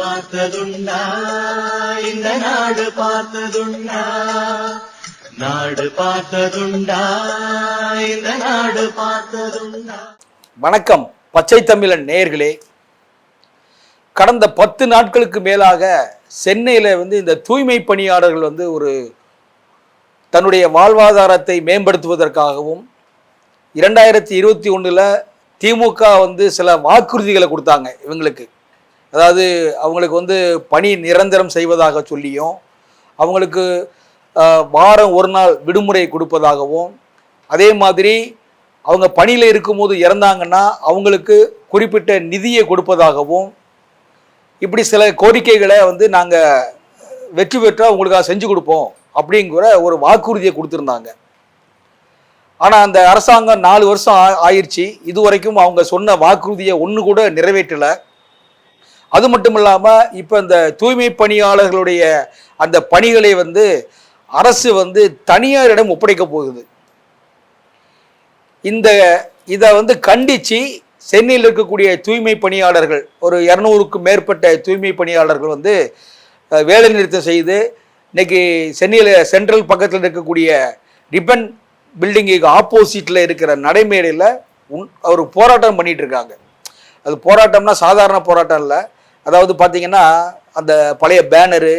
பார்த்ததுண்டா. இந்த நாடு பார்த்ததுண்டா. நாடு பார்த்ததுண்டா. இந்த நாடு பார்த்ததுண்டா. வணக்கம் பச்சை தமிழன் நேயர்களே. கடந்த பத்து நாட்களுக்கு மேலாக சென்னையில் வந்து இந்த தூய்மை பணியாளர்கள் வந்து ஒரு தன்னுடைய வாழ்வாதாரத்தை மேம்படுத்துவதற்காகவும் இரண்டாயிரத்தி இருபத்தி ஒன்றில் திமுக வந்து சில வாக்குறுதிகளை கொடுத்தாங்க இவங்களுக்கு. அதாவது அவங்களுக்கு வந்து பணி நிரந்தரம் செய்வதாக சொல்லியும் அவங்களுக்கு வாரம் ஒரு நாள் விடுமுறை கொடுப்பதாகவும் அதே மாதிரி அவங்க பணியில் இருக்கும்போது இறந்தாங்கன்னா அவங்களுக்கு குறிப்பிட்ட நிதியை கொடுப்பதாகவும் இப்படி சில கோரிக்கைகளை வந்து நாங்கள் வெற்றி பெற்றால் உங்களுக்காக செஞ்சு கொடுப்போம் அப்படிங்கிற ஒரு வாக்குறுதியை கொடுத்துருந்தாங்க. ஆனால் அந்த அரசாங்கம் நாலு வருஷம் ஆ- இது இதுவரைக்கும் அவங்க சொன்ன வாக்குறுதியை ஒன்று கூட நிறைவேற்றலை. அது மட்டும் இல்லாமல் இப்போ இந்த தூய்மை பணியாளர்களுடைய அந்த பணிகளை வந்து அரசு வந்து தனியாரிடம் ஒப்படைக்க போகுது. இந்த இதை வந்து கண்டித்து சென்னையில் இருக்கக்கூடிய தூய்மை பணியாளர்கள் ஒரு இரநூறுக்கும் மேற்பட்ட தூய்மை பணியாளர்கள் வந்து வேலை நிறுத்தம் செய்து இன்னைக்கு சென்னையில் சென்ட்ரல் பக்கத்தில் இருக்கக்கூடிய ரிப்பன் பில்டிங்குக்கு ஆப்போசிட்டில் இருக்கிற நடைமேடையில் உன் ஒரு போராட்டம் பண்ணிகிட்டு இருக்காங்க. அது போராட்டம்னா சாதாரண போராட்டம் இல்லை. அதாவது பார்த்தீங்கன்னா அந்த பழைய பேனரு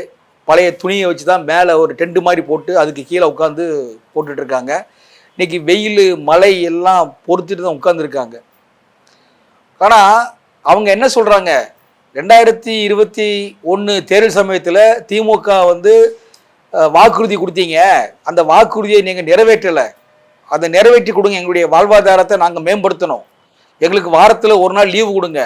பழைய துணியை வச்சு தான் மேலே ஒரு டென்ட் மாதிரி போட்டு அதுக்கு கீழே உட்காந்து போட்டுட்ருக்காங்க. இன்றைக்கி இன்னைக்கு வெயில் மழை எல்லாம் பொறுத்துட்டு தான் உட்காந்துருக்காங்க ஆனால் அவங்க என்ன சொல்கிறாங்க ரெண்டாயிரத்தி இருபத்தி ஒன்று தேர்தல் சமயத்தில் திமுக வந்து வாக்குறுதி கொடுத்தீங்க. அந்த வாக்குறுதியை நீங்கள் நிறைவேற்றலை. அதை நிறைவேற்றி கொடுங்க. எங்களுடைய வாழ்வாதாரத்தை நாங்கள் மேம்படுத்தணும். எங்களுக்கு வாரத்தில் ஒரு நாள் லீவு கொடுங்க.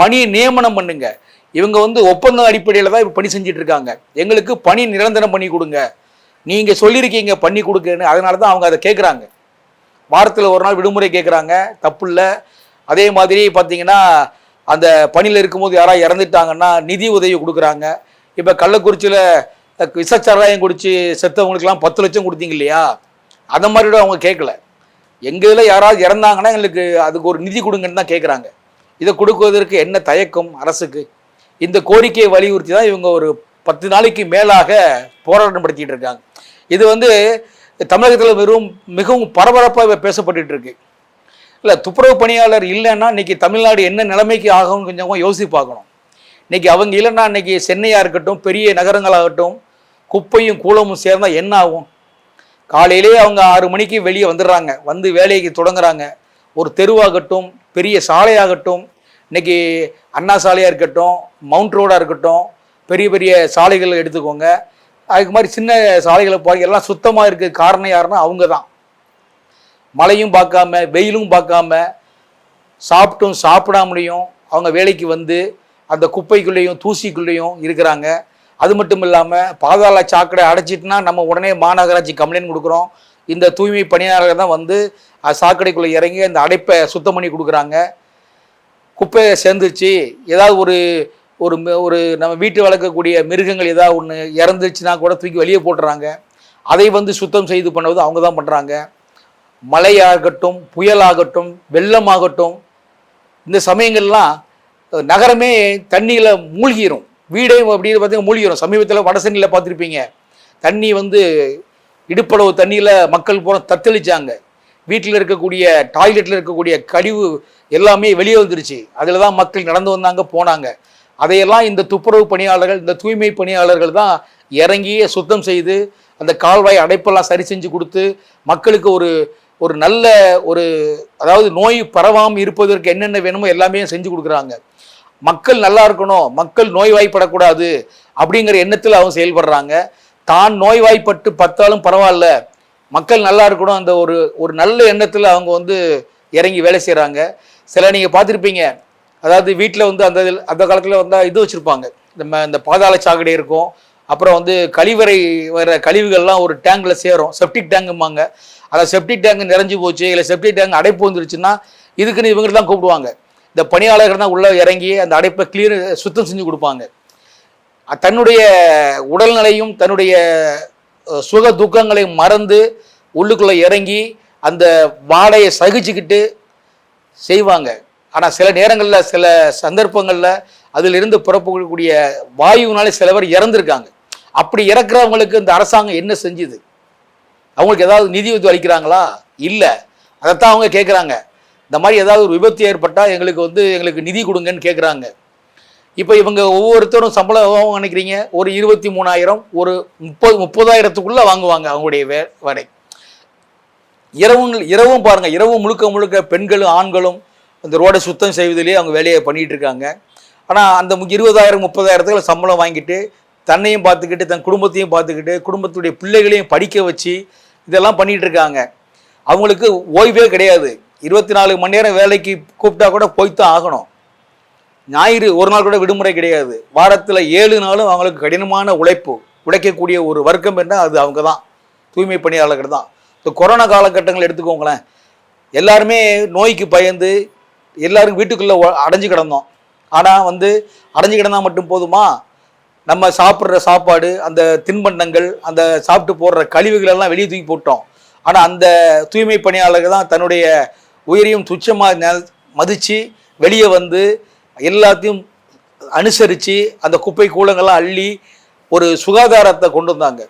பணியை நியமனம் பண்ணுங்க. இவங்க வந்து ஒப்பந்த அடிப்படையில் தான் இப்போ பணி செஞ்சுட்டு இருக்காங்க எங்களுக்கு பணி நிரந்தரம் பண்ணி கொடுங்க. நீங்கள் சொல்லியிருக்கீங்க பண்ணி கொடுக்கன்னு அதனால தான் அவங்க அதை கேட்குறாங்க வாரத்தில் ஒரு நாள் விடுமுறை கேட்குறாங்க தப்பு இல்லை அதே மாதிரி பார்த்தீங்கன்னா அந்த பணியில் இருக்கும்போது யாராவது இறந்துட்டாங்கன்னா நிதி உதவி கொடுக்குறாங்க. இப்போ கள்ளக்குறிச்சியில் விசச்சராயம் குடிச்சு செத்தவங்களுக்குலாம் பத்து லட்சம் கொடுத்தீங்க இல்லையா? அந்த மாதிரி கூட அவங்க கேட்கல எங்கள் இதில் யாராவது இறந்தாங்கன்னா எங்களுக்கு அதுக்கு ஒரு நிதி கொடுங்கன்னு தான் கேட்குறாங்க இதை கொடுக்குவதற்கு என்ன தயக்கம் அரசுக்கு? இந்த கோரிக்கையை வலியுறுத்தி தான் இவங்க ஒரு பத்து நாளைக்கு மேலாக போராட்டம் படுத்திட்டு இருக்காங்க இது வந்து தமிழகத்தில் வெறும் மிகவும் பரபரப்பாக பேசப்பட்டு இருக்கு இல்லை துப்புரவு பணியாளர் இல்லைன்னா இன்னைக்கு தமிழ்நாடு என்ன நிலைமைக்கு ஆகும்னு கொஞ்சம் யோசிச்சு பார்க்கணும். இன்னைக்கு அவங்க இல்லைன்னா இன்னைக்கு சென்னையாக இருக்கட்டும் பெரிய நகரங்களாகட்டும் குப்பையும் கூலமும் சேர்ந்தால் என்ன ஆகும்? காலையிலே அவங்க ஆறு மணிக்கு வெளியே வந்துடுறாங்க. வந்து வேலைக்கு தொடங்குறாங்க. ஒரு தெருவாகட்டும் பெரிய சாலையாகட்டும் இன்னைக்கு அண்ணா சாலையாக இருக்கட்டும் மவுண்ட் ரோடாக இருக்கட்டும் பெரிய பெரிய சாலைகள் எடுத்துக்கோங்க. அதுக்கு மாதிரி சின்ன சாலைகளை போய் எல்லாம் சுத்தமாக இருக்க காரணம் யாருன்னா அவங்க தான் மழையும் பார்க்காம வெயிலும் பார்க்காம சாப்பிட்டும் சாப்பிடாமலையும் அவங்க வேலைக்கு வந்து அந்த குப்பைக்குள்ளேயும் தூசிக்குள்ளேயும் இருக்கிறாங்க. அது மட்டும் இல்லாமல் பாதாள சாக்கடை அடைச்சிட்டுனா நம்ம உடனே மாநகராட்சி கம்ப்ளைண்ட் கொடுக்குறோம். இந்த தூய்மை பணியாளர்கள் தான் வந்து சாக்கடைக்குள்ளே இறங்கி அந்த அடைப்பை சுத்தம் பண்ணி கொடுக்குறாங்க. குப்பையை சேர்ந்துச்சு ஏதாவது ஒரு ஒரு ஒரு நம்ம வீட்டு வளர்க்கக்கூடிய மிருகங்கள் ஏதாவது ஒன்று இறந்துச்சுன்னா கூட தூக்கி வெளியே போட்டுறாங்க. அதை வந்து சுத்தம் செய்து பண்ணுவது அவங்க தான் பண்ணுறாங்க மழையாகட்டும் புயலாகட்டும் வெள்ளமாகட்டும் இந்த சமயங்கள்லாம் நகரமே தண்ணியில் மூழ்கிரும். வீடே அப்படின்னு பார்த்தீங்கன்னா மூழ்கிடும் சமீபத்தில் வடசென்னையில் பார்த்துருப்பீங்க. தண்ணி வந்து இடுப்பளவு தண்ணியில் மக்கள் பூரா தத்தளிச்சாங்க. வீட்டில் இருக்கக்கூடிய டாய்லெட்டில் இருக்கக்கூடிய கழிவு எல்லாமே வெளியே வந்துருச்சு. அதில் தான் மக்கள் நடந்து வந்தாங்க போனாங்க. அதையெல்லாம் இந்த துப்புரவு பணியாளர்கள் இந்த தூய்மை பணியாளர்கள் தான் இறங்கி சுத்தம் செய்து அந்த கால்வாய் அடைப்பெல்லாம் சரி செஞ்சு கொடுத்து மக்களுக்கு ஒரு ஒரு நல்ல ஒரு அதாவது நோய் பரவாமல் இருப்பதற்கு என்னென்ன வேணுமோ எல்லாமே செஞ்சு கொடுக்குறாங்க. மக்கள் நல்லா இருக்கணும் மக்கள் நோய்வாய்ப்படக்கூடாது அப்படிங்கிற எண்ணத்தில் அவங்க செயல்படுறாங்க. தான் நோய்வாய்ப்பட்டு பத்தாலும் பரவாயில்ல மக்கள் நல்லா இருக்கணும். அந்த ஒரு ஒரு நல்ல எண்ணத்தில் அவங்க வந்து இறங்கி வேலை செய்கிறாங்க சில நீங்கள் பார்த்துருப்பீங்க. அதாவது வீட்டில் வந்து அந்த இதில்- அந்த காலத்தில் வந்தால் இது வச்சுருப்பாங்க. நம்ம இந்த பாதாள சாக்கடை இருக்கும். அப்புறம் வந்து கழிவறை வர கழிவுகள்லாம் ஒரு டேங்கில் சேரும். செப்டிக் டேங்கும்பாங்க. அதை செப்டிக் டேங்க் நிறைஞ்சு போச்சு இல்லை செப்டிக் டேங்க் அடைப்பு வந்துருச்சுன்னா இதுக்குன்னு இவங்க தான் கூப்பிடுவாங்க. இந்த பணியாளர்கள் தான் உள்ளே இறங்கி அந்த அடைப்பை கிளியர் சுத்தம் செஞ்சு கொடுப்பாங்க. தன்னுடைய உடல்நிலையும் தன்னுடைய சுக துக்கங்களையும் மறந்து உள்ளுக்குள்ளே இறங்கி அந்த வாடையை சகிச்சுக்கிட்டு செய்வாங்க. ஆனால் சில நேரங்களில் சில சந்தர்ப்பங்களில் அதிலிருந்து புறப்படக்கூடிய வாயுனாலே சில பேர் இறந்துருக்காங்க. அப்படி இறக்குறவங்களுக்கு இந்த அரசாங்கம் என்ன செஞ்சுது? அவங்களுக்கு ஏதாவது நிதி உதவி அளிக்கிறாங்களா? இல்லை. அதைத்தான் அவங்க கேட்குறாங்க இந்த மாதிரி ஏதாவது ஒரு விபத்து ஏற்பட்டால் எங்களுக்கு வந்து எங்களுக்கு நிதி கொடுங்கன்னு கேட்குறாங்க இப்போ இவங்க ஒவ்வொருத்தரும் சம்பளம் எவ்வளவு நினைக்கிறீங்க? ஒரு இருபத்தி மூணாயிரம் ஒரு முப்பது முப்பதாயிரத்துக்குள்ளே வாங்குவாங்க அவங்களுடைய வே வேலை. இரவும் இரவும் பாருங்கள் இரவும் முழுக்க முழுக்க பெண்களும் ஆண்களும் அந்த ரோடை சுத்தம் செய்வதிலேயே அவங்க வேலையை பண்ணிகிட்டு இருக்காங்க. ஆனால் அந்த இருபதாயிரம் முப்பதாயிரத்துக்கு சம்பளம் வாங்கிட்டு தன்னையும் பார்த்துக்கிட்டு தன் குடும்பத்தையும் பார்த்துக்கிட்டு குடும்பத்துடைய பிள்ளைகளையும் படிக்க வச்சு இதெல்லாம் பண்ணிகிட்டு இருக்காங்க. அவங்களுக்கு ஓய்வே கிடையாது. இருபத்தி நாலு மணி நேரம் வேலைக்கு கூப்பிட்டா கூட போய்த்தான் ஆகணும். ஞாயிறு ஒரு நாள் கூட விடுமுறை கிடையாது. வாரத்தில் ஏழு நாளும் அவங்களுக்கு கடினமான உழைப்பு உழைக்கக்கூடிய ஒரு வர்க்கம் என்ன? அது அவங்க தான் தூய்மை பணியாளர்கள் தான். இந்த கொரோனா காலகட்டங்கள் எடுத்துக்கோங்களேன். எல்லாருமே நோய்க்கு பயந்து எல்லாரும் வீட்டுக்குள்ளே அடைஞ்சு கிடந்தோம். ஆனால் வந்து அடைஞ்சு கிடந்தா மட்டும் போதுமா? நம்ம சாப்பிட்ற சாப்பாடு அந்த தின்பண்டங்கள் அந்த சாப்பிட்டு போடுற கழிவுகள் எல்லாம் வெளியே தூக்கி போட்டோம். ஆனால் அந்த தூய்மை பணியாளர்கள் தான் தன்னுடைய உயிரையும் துச்சமாக மதித்து வெளியே வந்து எல்லாத்தையும் அனுசரித்து அந்த குப்பை கூலங்கள்லாம் அள்ளி ஒரு சுகாதாரத்தை கொண்டு வந்தாங்க.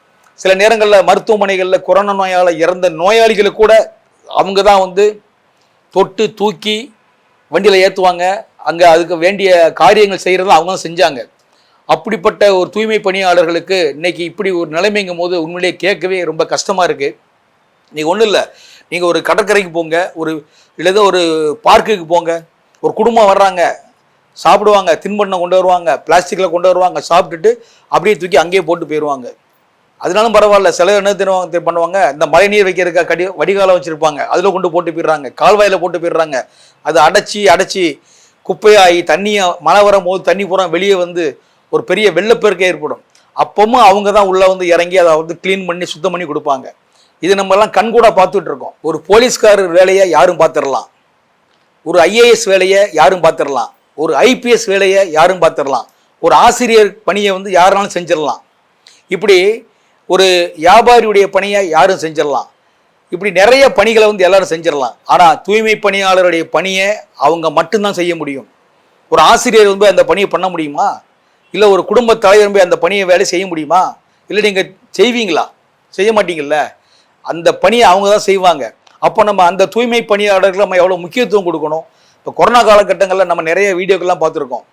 சில நேரங்களில் மருத்துவமனைகளில் கொரோனா நோயால் இறந்த நோயாளிகளை கூட அவங்க தான் வந்து தொட்டு தூக்கி வண்டியில் ஏற்றுவாங்க அங்கே அதுக்கு வேண்டிய காரியங்கள் செய்கிறதும் அவங்க தான் செஞ்சாங்க. அப்படிப்பட்ட ஒரு தூய்மை பணியாளர்களுக்கு இன்றைக்கி இப்படி ஒரு நிலைமைங்கும் போது உண்மையிலேயே கேட்கவே ரொம்ப கஷ்டமாக இருக்குது நீங்கள் ஒன்றும் இல்லை. நீங்கள் ஒரு கடற்கரைக்கு போங்க. ஒரு இல்லைதோ ஒரு பார்க்குக்கு போங்க. ஒரு குடும்பம் வர்றாங்க. சாப்பிடுவாங்க தின்பண்ணம் கொண்டு வருவாங்க பிளாஸ்டிக்கில் கொண்டு வருவாங்க சாப்பிட்டுட்டு அப்படியே தூக்கி அங்கேயே போட்டு போயிடுவாங்க அதனாலும் பரவாயில்ல சில என்ன தெரியும் பண்ணுவாங்க இந்த மழை நீர் வைக்கிறதுக்கா கடி வடிகாலம் வச்சுருப்பாங்க அதில் கொண்டு போட்டு போயிடுறாங்க கால்வாயில் போட்டு போயிடுறாங்க. அதை அடைச்சி அடைச்சி குப்பையாகி தண்ணியை மழை வரும்போது தண்ணி பூரா வெளியே வந்து ஒரு பெரிய வெள்ளப்பெருக்கே ஏற்படும். அப்பவும் அவங்க தான் உள்ளே வந்து இறங்கி அதை வந்து க்ளீன் பண்ணி சுத்தம் பண்ணி கொடுப்பாங்க. இது நம்மலாம் எல்லாம் கண்கூட பார்த்துட்டு இருக்கோம். ஒரு போலீஸ்காரர் வேலையை யாரும் பார்த்துடலாம். ஒரு ஐஏஎஸ் வேலையை யாரும் பார்த்துடலாம். ஒரு ஐபிஎஸ் வேலையை யாரும் பார்த்துடலாம். ஒரு ஆசிரியர் பணியை வந்து யாருனாலும் செஞ்சிடலாம். இப்படி ஒரு வியாபாரியுடைய பணியை யாரும் செஞ்சிடலாம். இப்படி நிறைய பணிகளை வந்து எல்லாரும் செஞ்சிடலாம். ஆனால் தூய்மை பணியாளருடைய பணியை அவங்க மட்டும்தான் செய்ய முடியும். ஒரு ஆசிரியர் வந்து அந்த பணியை பண்ண முடியுமா? இல்லை ஒரு குடும்ப தலைவர் போய் அந்த பணியை வேலை செய்ய முடியுமா? இல்லை நீங்கள் செய்வீங்களா? செய்ய மாட்டீங்கல்ல. அந்த பணியை அவங்க தான் செய்வாங்க. அப்போ நம்ம அந்த தூய்மை பணியாளர்களுக்கு நம்ம எவ்வளோ முக்கியத்துவம் கொடுக்கணும்? இப்போ கொரோனா காலகட்டங்களில் நம்ம நிறைய வீடியோக்கள்லாம் பார்த்துருக்கோம்.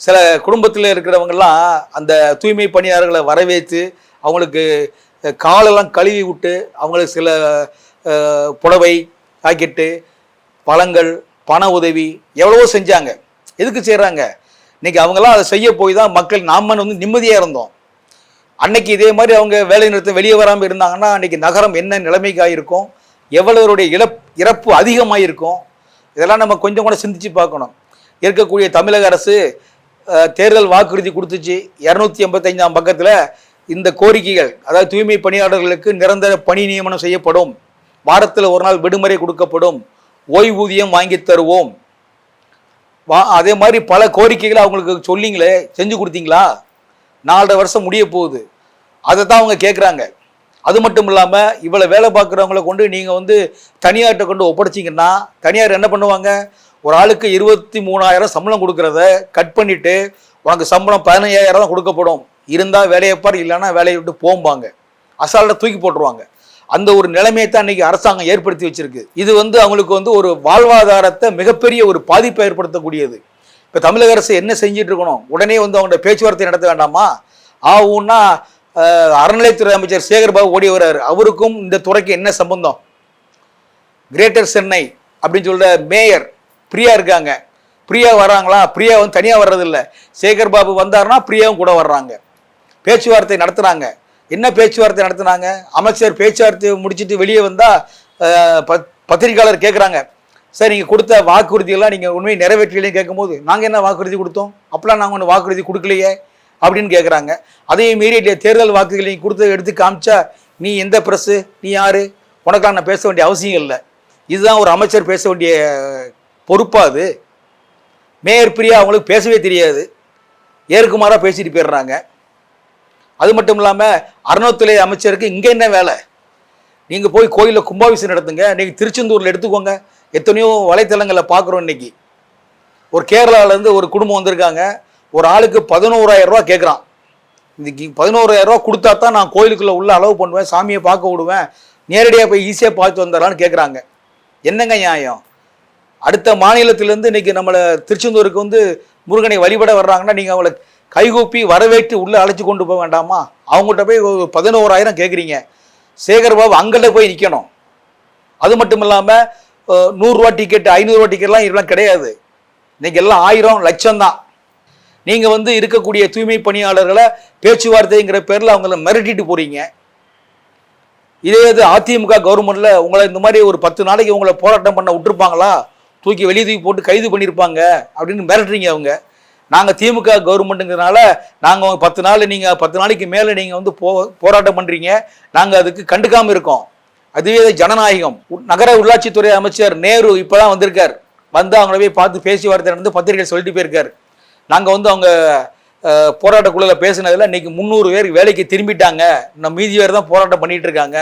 சில குடும்பத்தில் இருக்கிறவங்கெல்லாம் அந்த தூய்மை பணியாளர்களை வரவேற்று அவங்களுக்கு காலெல்லாம் கழுவி விட்டு அவங்களுக்கு சில புடவை பாக்கெட்டு பழங்கள் பண உதவி எவ்வளவோ செஞ்சாங்க. எதுக்கு செய்கிறாங்க இன்னைக்கு அவங்கெல்லாம் அதை செய்ய போய் தான் மக்கள் நாம வந்து நிம்மதியாக இருந்தோம். அன்னைக்கு இதே மாதிரி அவங்க வேலை நிறுத்தம் வெளியே வராமல் இருந்தாங்கன்னா அன்றைக்கி நகரம் என்ன நிலைமைக்காக இருக்கும் எவ்வளவருடைய இழப் இறப்பு அதிகமாக இருக்கும் இதெல்லாம் நம்ம கொஞ்சம் கூட சிந்திச்சு பார்க்கணும். இருக்கக்கூடிய தமிழக அரசு தேர்தல் வாக்குறுதி கொடுத்துச்சு. இரநூத்தி எண்பத்தைந்தாம் பக்கத்தில் இந்த கோரிக்கைகள் அதாவது தூய்மை பணியாளர்களுக்கு நிரந்தர பணி நியமனம் செய்யப்படும். வாரத்தில் ஒரு நாள் விடுமுறை கொடுக்கப்படும். ஓய்வூதியம் வாங்கி தருவோம். வா அதே மாதிரி பல கோரிக்கைகளை அவங்களுக்கு சொல்லிங்களே செஞ்சு கொடுத்தீங்களா? நாலரை வருஷம் முடிய போகுது. அதை தான் அவங்க கேட்குறாங்க அது மட்டும் இல்லாமல் இவ்வளோ வேலை பார்க்குறவங்கள கொண்டு நீங்கள் வந்து தனியார்கிட்ட கொண்டு ஒப்படைச்சிங்கன்னா தனியார் என்ன பண்ணுவாங்க? ஒரு ஆளுக்கு இருபத்தி மூணாயிரம் சம்பளம் கொடுக்குறத கட் பண்ணிவிட்டு உனக்கு சம்பளம் பதினையாயிரம் தான் கொடுக்கப்படும். இருந்தால் வேலையை பார் இல்லைன்னா வேலையை விட்டு போம்பாங்க. அசால்ட்டை தூக்கி போட்டுருவாங்க. அந்த ஒரு நிலைமையை தான் இன்றைக்கி அரசாங்கம் ஏற்படுத்தி வச்சிருக்கு. இது வந்து அவங்களுக்கு வந்து ஒரு வாழ்வாதாரத்தை மிகப்பெரிய ஒரு பாதிப்பை ஏற்படுத்தக்கூடியது. இப்போ தமிழக அரசு என்ன செஞ்சிட்டு இருக்கணும்? உடனே வந்து அவங்கள்ட்ட பேச்சுவார்த்தை நடத்த வேண்டாமா? ஆகும்னா அறநிலைத்துறை அமைச்சர் சேகர்பாபு ஓடி வர்றாரு. அவருக்கும் இந்த துறைக்கு என்ன சம்பந்தம்? கிரேட்டர் சென்னை அப்படின்னு சொல்ற மேயர் பிரியா இருக்காங்க. பிரியா வர்றாங்களா பிரியா வந்து தனியாக வர்றதில்ல. சேகர் பாபு வந்தாருன்னா பிரியாவும் கூட வர்றாங்க. பேச்சுவார்த்தை நடத்துனாங்க என்ன பேச்சுவார்த்தை நடத்துனாங்க? அமைச்சர் பேச்சுவார்த்தை முடிச்சுட்டு வெளியே வந்தால் பத்திரிகையாளர் கேட்குறாங்க சார் நீங்கள் கொடுத்த வாக்குறுதியெல்லாம் நீங்கள் உண்மையை நிறைவேற்றலையும் கேட்கும்போது நாங்கள் என்ன வாக்குறுதி கொடுத்தோம்? அப்போலாம் நாங்கள் ஒன்று வாக்குறுதி கொடுக்கலையே. அப்படின்னு கேட்குறாங்க அதையும் மீறி தேர்தல் வாக்குகளை நீ கொடுத்து எடுத்து காமிச்சா நீ எந்த ப்ரெஸ்ஸு நீ யார்? உனக்கெல்லாம் நான் பேச வேண்டிய அவசியம் இல்லை. இதுதான் ஒரு அமைச்சர் பேச வேண்டிய பொறுப்பாக அது. மேயர் பிரியா அவங்களுக்கு பேசவே தெரியாது. ஏற்குமாறாக பேசிட்டு போயிடுறாங்க. அது மட்டும் இல்லாமல் அறநிலைத்துறை அமைச்சருக்கு இங்கே என்ன வேலை? நீங்கள் போய் கோயிலில் கும்பாபிஷேகம் நடத்துங்க. இன்றைக்கி திருச்செந்தூரில் எடுத்துக்கோங்க. எத்தனையோ வலைத்தளங்களில் பார்க்குறோம் இன்னைக்கு. ஒரு கேரளாவிலேருந்து ஒரு குடும்பம் வந்திருக்காங்க. ஒரு ஆளுக்கு பதினோராயிரம் ரூபா கேட்குறான் இதுக்கு பதினோராயிரம் ரூபா கொடுத்தா தான் நான் கோயிலுக்குள்ளே உள்ள அளவு பண்ணுவேன் சாமியை பார்க்க விடுவேன் நேரடியாக போய் ஈஸியாக பார்த்து வந்துடலான்னு கேட்குறாங்க என்னங்க நியாயம்? அடுத்த மாநிலத்திலேருந்து இன்னைக்கு நம்மளை திருச்செந்தூருக்கு வந்து முருகனை வழிபட வர்றாங்கன்னா நீங்கள் அவளை கைகூப்பி வரவேற்று உள்ளே அழைச்சி கொண்டு போக வேண்டாமா? அவங்கள்ட்ட போய் பதினோராயிரம் கேட்குறீங்க சேகர் பாபு அங்கல்ல போய் நிற்கணும் அது மட்டும் இல்லாமல் நூறுரூவா டிக்கெட் ஐநூறுரூவா டிக்கெட்லாம் இதெல்லாம் கிடையாது. இன்னைக்கு எல்லாம் ஆயிரம் லட்சம் தான் நீங்கள் வந்து இருக்கக்கூடிய தூய்மை பணியாளர்களை பேச்சுவார்த்தைங்கிற பேரில் அவங்கள மிரட்டிட்டு போகிறீங்க இதே இது அதிமுக கவர்மெண்ட்ல உங்களை இந்த மாதிரி ஒரு பத்து நாளைக்கு உங்களை போராட்டம் பண்ண விட்டுருப்பாங்களா? தூக்கி வெளியே தூக்கி போட்டு கைது பண்ணியிருப்பாங்க அப்படின்னு மிரட்டுறீங்க அவங்க. நாங்கள் திமுக கவர்மெண்ட்டுங்கிறனால நாங்கள் பத்து நாள் நீங்கள் பத்து நாளைக்கு மேலே நீங்கள் வந்து போ போராட்டம் பண்ணுறீங்க நாங்கள் அதுக்கு கண்டுக்காமல் இருக்கோம். அதுவே ஜனநாயகம். நகர உள்ளாட்சித்துறை அமைச்சர் நேரு இப்போ தான் வந்திருக்கார். வந்து அவங்கள போய் பார்த்து பேச்சுவார்த்தை நடந்து பத்திரிகை சொல்லிட்டு போயிருக்காரு. நாங்கள் வந்து அவங்க அஹ், போராட்ட குழுவில் பேசினதில் இன்றைக்கி முந்நூறு பேர் வேலைக்கு திரும்பிட்டாங்க. இன்னும் மீதி பேர் தான் போராட்டம் பண்ணிகிட்டு இருக்காங்க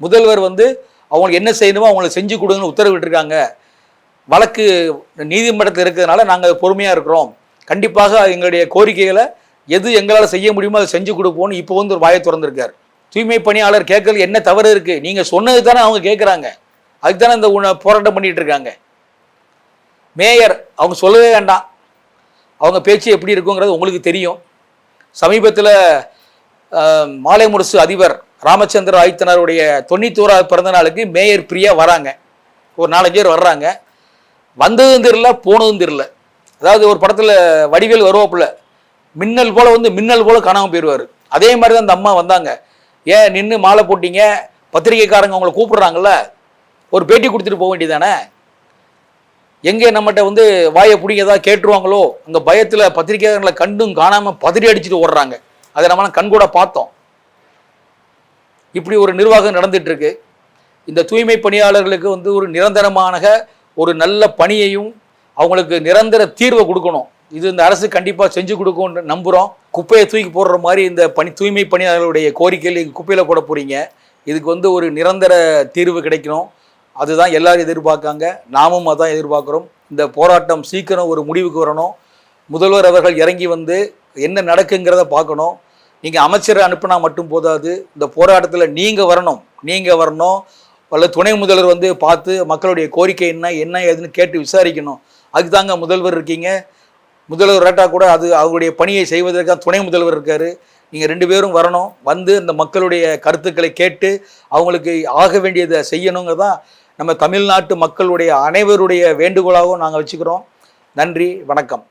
முதல்வர் வந்து அவங்களுக்கு என்ன செய்யணுமோ அவங்களுக்கு செஞ்சு கொடுங்கன்னு உத்தரவிட்டிருக்காங்க. வழக்கு நீதிமன்றத்தில் இருக்கிறதுனால நாங்கள் பொறுமையாக இருக்கிறோம். கண்டிப்பாக எங்களுடைய கோரிக்கைகளை எது எங்களால் செய்ய முடியுமோ அதை செஞ்சு கொடுப்போம்னு இப்போ வந்து ஒரு வாயை திறந்திருக்கார். தூய்மை பணியாளர் கேட்கறது என்ன தவறு இருக்குது நீங்கள் சொன்னது தானே அவங்க கேட்குறாங்க அதுக்கு தானே இந்த உண- போராட்டம் பண்ணிகிட்டு இருக்காங்க மேயர் அவங்க சொல்லவே வேண்டாம். அவங்க பேச்சு எப்படி இருக்குங்கிறது உங்களுக்கு தெரியும். சமீபத்தில் மாலை முரசு அதிபர் ராமச்சந்திர ஆயத்தனருடைய தொண்ணூத்தோராவது பிறந்த நாளுக்கு மேயர் பிரியா வராங்க. ஒரு நாலஞ்சு பேர் வர்றாங்க. வந்ததும் தெரில போனதும் தெரில அதாவது ஒரு படத்தில் வடிவேல் வருவாப்புல மின்னல் போல் வந்து மின்னல் போல் காணாமல் போயிடுவார் அதே மாதிரி தான் அந்த அம்மா வந்தாங்க. ஏன் நின்று மாலை போட்டீங்க? பத்திரிகைக்காரங்க உங்களை கூப்பிடுறாங்கல்ல? ஒரு பேட்டி கொடுத்துட்டு போக வேண்டியதானே எங்கே நம்மகிட்ட வந்து வாயை பிடிங்க ஏதாவது கேட்டுருவாங்களோ அந்த பயத்தில் பத்திரிகையாளர்களை கண்டும் காணாமல் பதறி அடிச்சுட்டு ஓடுறாங்க. அதை நம்ம கண்கூட பார்த்தோம். இப்படி ஒரு நிர்வாகம் நடந்துட்டு இருக்கு இந்த தூய்மை பணியாளர்களுக்கு வந்து ஒரு நிரந்தரமான ஒரு நல்ல பணியையும் அவங்களுக்கு நிரந்தர தீர்வை கொடுக்கணும். இது இந்த அரசு கண்டிப்பாக செஞ்சு கொடுக்கும்னு நம்புகிறோம் குப்பையை தூக்கி போடுற மாதிரி இந்த பணி தூய்மை பணியாளர்களுடைய கோரிக்கையில் குப்பையில் போட போகிறீங்க இதுக்கு வந்து ஒரு நிரந்தர தீர்வு கிடைக்கணும். அதுதான் எல்லாரும் எதிர்பார்க்காங்க. நாமும் அதான் எதிர்பார்க்குறோம். இந்த போராட்டம் சீக்கிரம் ஒரு முடிவுக்கு வரணும். முதல்வர் அவர்கள் இறங்கி வந்து என்ன நடக்குங்கிறத பார்க்கணும். நீங்கள் அமைச்சரை அனுப்புனா மட்டும் போதாது. இந்த போராட்டத்தில் நீங்கள் வரணும். நீங்கள் வரணும். அல்லது துணை முதல்வர் வந்து பார்த்து மக்களுடைய கோரிக்கை என்ன என்ன ஏதுன்னு கேட்டு விசாரிக்கணும். அதுக்கு தாங்க முதல்வர் இருக்கீங்க. முதல்வர் ரேட்டா கூட அது அவருடைய பணியை செய்வதற்காக துணை முதல்வர் இருக்கார். நீங்கள் ரெண்டு பேரும் வரணும். வந்து இந்த மக்களுடைய கருத்துக்களை கேட்டு அவங்களுக்கு ஆக வேண்டியதை செய்யணுங்கிறதான் நம்ம தமிழ்நாட்டு மக்களுடைய அனைவருடைய வேண்டுகோளாகவும் நாங்கள் வச்சுக்கிறோம். நன்றி வணக்கம்.